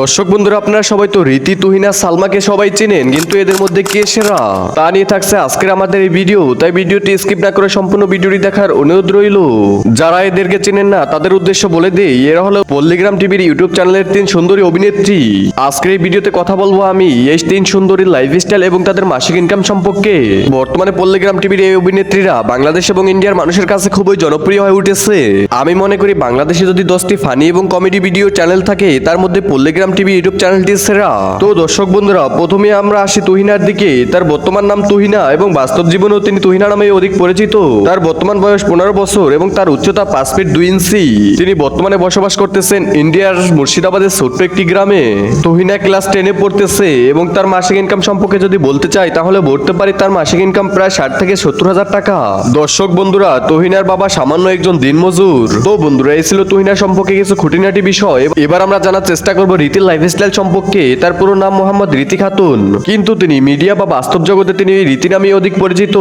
দর্শক বন্ধুরা, আপনারা সবাই তো রীতি তুহিনা, সালমাকে সবাই চেনেন, কিন্তু এদের মধ্যে কে সেরা? তা নিয়ে থাকছে আজকের আমাদের এই ভিডিও, তাই ভিডিওটি স্কিপ না করে সম্পূর্ণ ভিডিওটি দেখার অনুরোধ রইল। যারা এদেরকে চেনেন না, তাদের উদ্দেশ্য বলে দেই, এরা হলো পল্লিগ্রাম টিভির ইউটিউব চ্যানেলের তিন সুন্দরী অভিনেত্রী। আজকের এই ভিডিওতে কথা বলব আমি, এই তিন সুন্দরী লাইফস্টাইল এবং তাদের মাসিক ইনকাম সম্পর্কে। বর্তমানে পল্লিগ্রাম টিভির এই অভিনেত্রীরা বাংলাদেশ এবং ইন্ডিয়ার মানুষের কাছে খুবই জনপ্রিয় হয়ে উঠেছে। আমি মনে করি, বাংলাদেশে যদি দশটি ফানি এবং কমেডি ভিডিও চ্যানেল থাকে, তার মধ্যে পল্লিগ্রাম টিভি ইউটিউব চ্যানেলটি সেরা। তো দর্শক বন্ধুরা, প্রথমে আমরা আসি তুহিনার দিকে। তার বর্তমান নাম তুহিনা এবং বাস্তব জীবনেও তিনি তুহিনা নামে অধিক পরিচিত। তার বর্তমান বয়স পনেরো বছর এবং তার উচ্চতা পাঁচ ফিট দুই ইঞ্চি। তিনি বর্তমানে বসবাস করতেছেন ইন্ডিয়ার মুর্শিদাবাদের ছোট্ট একটি গ্রামে। তুহিনা ক্লাস টেনে পড়তেছে এবং তার মাসিক ইনকাম সম্পর্কে যদি বলতে চাই, তাহলে বলতে পারি তার মাসিক ইনকাম প্রায় ষাট থেকে সত্তর হাজার টাকা। দর্শক বন্ধুরা, তুহিনার বাবা সামান্য একজন দিনমজুর। তো বন্ধুরা, এই ছিল তুহিনার সম্পর্কে কিছু খুঁটিনাটি বিষয়। এবার আমরা জানার চেষ্টা করব রীতির লাইফস্টাইল সম্পর্কে, তার পুরো নাম মোহাম্মদ রীতি খাতুন। কিন্তু তিনি মিডিয়া বা বাস্তব জগতে তিনি রীতি নামে অধিক পরিচিত।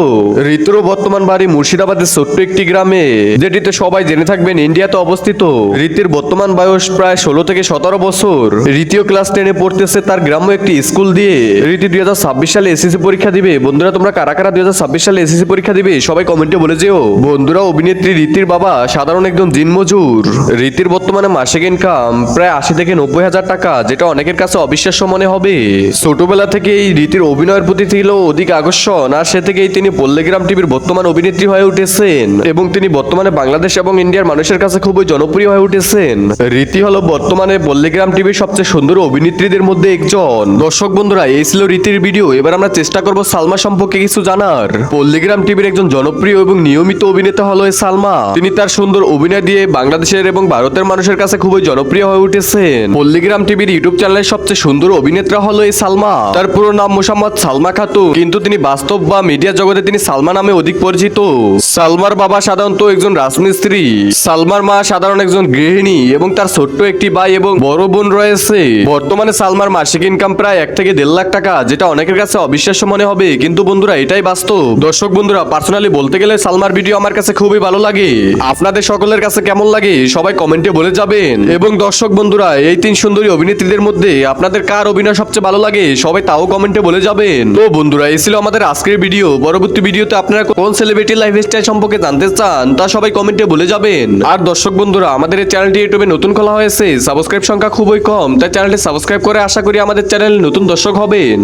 ঋতুরও বর্তমান বাড়ি মুর্শিদাবাদের ছোট্ট একটি গ্রামে, যেটিতে সবাই জেনে থাকবেন ইন্ডিয়াতে অবস্থিত। রীতির বর্তমান বয়স প্রায় ষোলো থেকে সতেরো বছর। রীতিও ক্লাস টেনে পড়তেছে তার গ্রাম্য একটি স্কুল দিয়ে। রীতি দুই হাজার ছাব্বিশ সালে এসএসসি পরীক্ষা দিবে। বন্ধুরা, তোমরা কারা কারা দুই হাজার ছাব্বিশ সালে এসএসসি পরীক্ষা দিবে, সবাই কমেন্টে বলে যেও। বন্ধুরা, অভিনেত্রী রীতির বাবা সাধারণ একজন দিনমজুর রীতির বর্তমানে মাসিক ইনকাম প্রায় আশি থেকে নব্বই হাজার টাকা যেটা অনেকের কাছে অবিশ্বাস্য মনে হবে। ছোটবেলা থেকেই রীতির অভিনয়ের প্রতি ছিল অধিক আকর্ষণ, আর সে থেকেই তিনি পল্লীগ্রাম টিভির বর্তমান অভিনেত্রী হয়ে উঠেছেন। এবং তিনি বর্তমানে বাংলাদেশ এবং ইন্ডিয়ার মানুষের কাছে খুবই জনপ্রিয় হয়ে উঠেছেন। রীতি হলো বর্তমানে পল্লীগ্রাম টিভির সবচেয়ে সুন্দর অভিনেত্রীদের মধ্যে একজন। দর্শক বন্ধুরা, এই ছিল রীতির ভিডিও। এবার আমরা চেষ্টা করব সালমা সম্পর্কে কিছু জানার। পল্লীগ্রাম টিভির একজন জনপ্রিয় এবং নিয়মিত অভিনেতা হলো সালমা। তিনি তার সুন্দর অভিনয় দিয়ে বাংলাদেশের এবং ভারতের মানুষের কাছে খুবই জনপ্রিয় হয়ে উঠেছেন। পল্লীগ্রাম টিভির ইউটিউব চ্যানেলের সবচেয়ে সুন্দর অভিনেত্রা হলো এই সালমা। তার পুরো নাম মোসাম্মদ সালমা খাতুন, কিন্তু তিনি বাস্তব বা মিডিয়া জগতে তিনি সালমা নামে অধিক পরিচিত। সালমার বাবা সাধারণত একজন রাজমিস্ত্রি। সালমার মা সাধারণ একজন গৃহিণী এবং তার ছোট্ট একটি ভাই এবং বড় বোন রয়েছে। বর্তমানে সালমার মাসিক ইনকাম প্রায় এক থেকে দেড় লাখ টাকা, যেটা অনেকের কাছে অবিশ্বাস্য মনে হবে, কিন্তু বন্ধুরা, এটাই বাস্তব। দর্শক বন্ধুরা পার্সোনালি বলতে গেলে সালমার ভিডিও আমার কাছে খুবই ভালো লাগে। আপনাদের সকলের কাছে কেমন লাগে, সবাই কমেন্টে বলে যাবেন। এবং দর্শক বন্ধুরা, এই তিন সুন্দরী অভিনেত্রীদের মধ্যে আপনাদের কার অভিনয় সবচেয়ে ভালো লাগে, সবাই তাও কমেন্টে বলে যাবেন। তো বন্ধুরা, এই ছিল আমাদের আজকের ভিডিও। পরবর্তী ভিডিওতে আপনারা কোন সেলিব্রিটি লাইফ স্টাইল সম্পর্কে জানতে চান, তা সবাই কমেন্টে বলে যাবেন। আর দর্শক বন্ধুরা, আমাদের এই চ্যানেলটি ইউটিউবে নতুন খোলা হয়েছে, সাবস্ক্রাইব সংখ্যা খুবই কম, তাই চ্যানেলটি সাবস্ক্রাইব করে আশা করি আমাদের চ্যানেলে নতুন দর্শক হবেন।